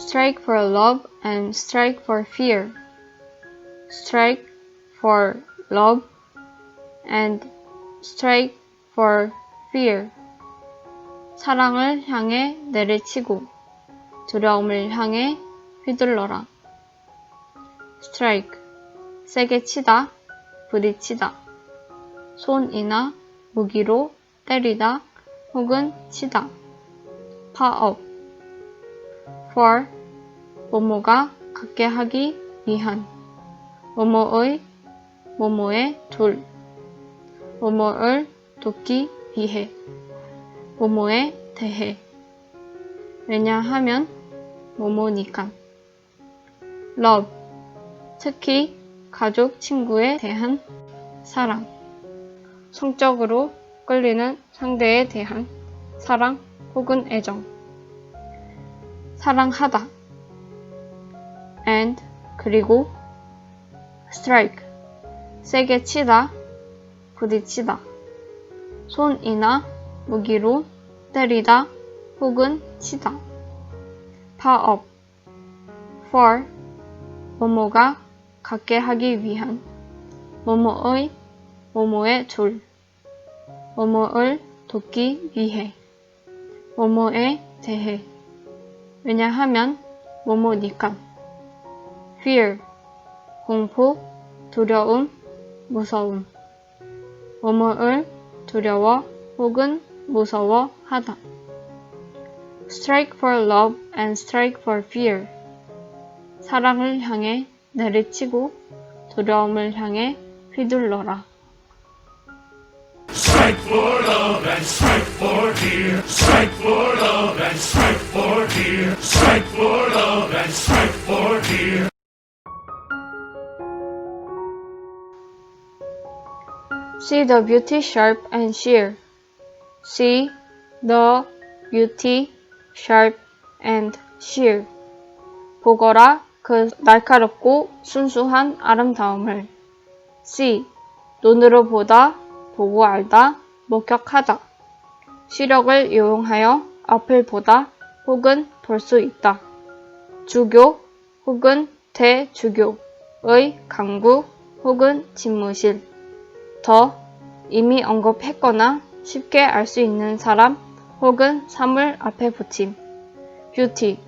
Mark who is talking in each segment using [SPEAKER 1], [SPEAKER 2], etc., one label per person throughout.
[SPEAKER 1] strike for love and strike for fear. strike for love and strike for fear. 사랑을 향해 내리치고 두려움을 향해 휘둘러라. strike 세게 치다, 부딪히다. 손이나 무기로 때리다 혹은 치다. 파업 for 모모가 갖게 하기 위한 모모의 모모의 둘 모모를 돕기 위해 모모에 대해 왜냐하면 모모니까. love 특히 가족 친구에 대한 사랑 성적으로 끌리는 상대에 대한 사랑 혹은 애정 사랑하다. And 그리고 strike. 세게 치다 부딪히다. 손이나 무기로 때리다 혹은 치다. 파업 for 모모가 갖게 하기 위한 모모의 모모의 둘 모모를 돕기 위해 모모에 대해 왜냐하면 모모니까. Fear 공포 두려움 무서움. 모모를 두려워 혹은 무서워 하다. Strike for love and strike for fear. 사랑을 향해 내리치고 두려움을 향해 휘둘러라
[SPEAKER 2] for love and strike for fear. Strike for love and strike for fear. Strike for love and strike for fear.
[SPEAKER 1] See the beauty sharp and sheer. See the beauty sharp and sheer. 보거라 그 날카롭고 순수한 아름다움을. See 눈으로 보다, 보고 알다, 목격하다. 시력을 이용하여 앞을 보다 혹은 볼 수 있다. 주교 혹은 대주교의 강구 혹은 집무실. 더 이미 언급했거나 쉽게 알 수 있는 사람 혹은 사물 앞에 붙임. beauty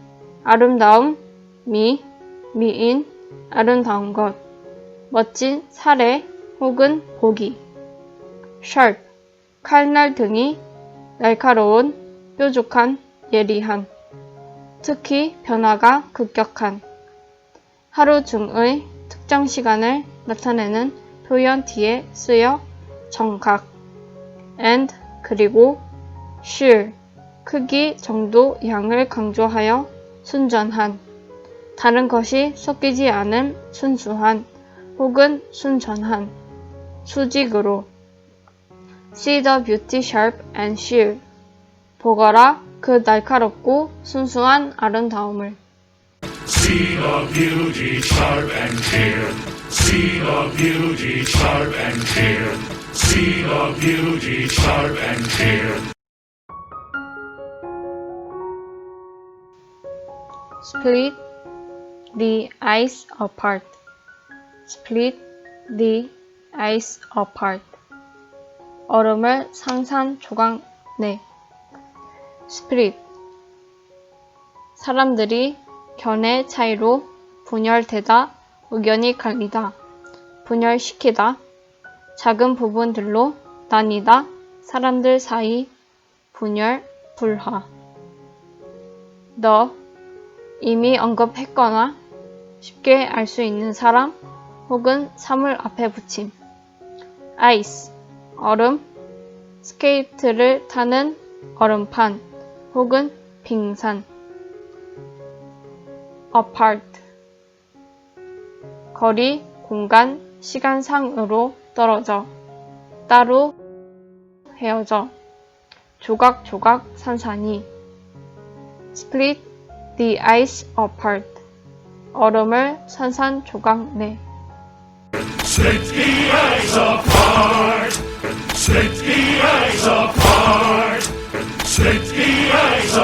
[SPEAKER 1] 아름다움, 미, 미인, 아름다운 것, 멋진 사례 혹은 보기. sharp 칼날 등이 날카로운, 뾰족한, 예리한, 특히 변화가 급격한, 하루 중의 특정 시간을 나타내는 표현 뒤에 쓰여 정각 and 그리고 sheer 크기, 정도, 양을 강조하여 순전한. 다른 것이 섞이지 않은 순수한 혹은 순전한 수직으로 See the beauty sharp and sheer 보거라 그 날카롭고 순수한 아름다움을
[SPEAKER 2] See the beauty sharp and clear. See the beauty sharp and clear. See the beauty sharp and clear.
[SPEAKER 1] split the ice apart. split the ice apart. 얼음을 상산 조각내. split. 사람들이 견해 차이로 분열되다, 의견이 갈리다, 분열시키다, 작은 부분들로 나뉘다, 사람들 사이 분열, 불화. 너 이미 언급했거나 쉽게 알 수 있는 사람 혹은 사물 앞에 붙임. 아이스, 얼음, 스케이트를 타는 얼음판 혹은 빙산. apart, 거리, 공간, 시간상으로 떨어져, 따로 헤어져, 조각조각 산산이. split the ice apart. 얼음을 산산조각 내.
[SPEAKER 2] Split the ice apart. Split the ice apart. Split the ice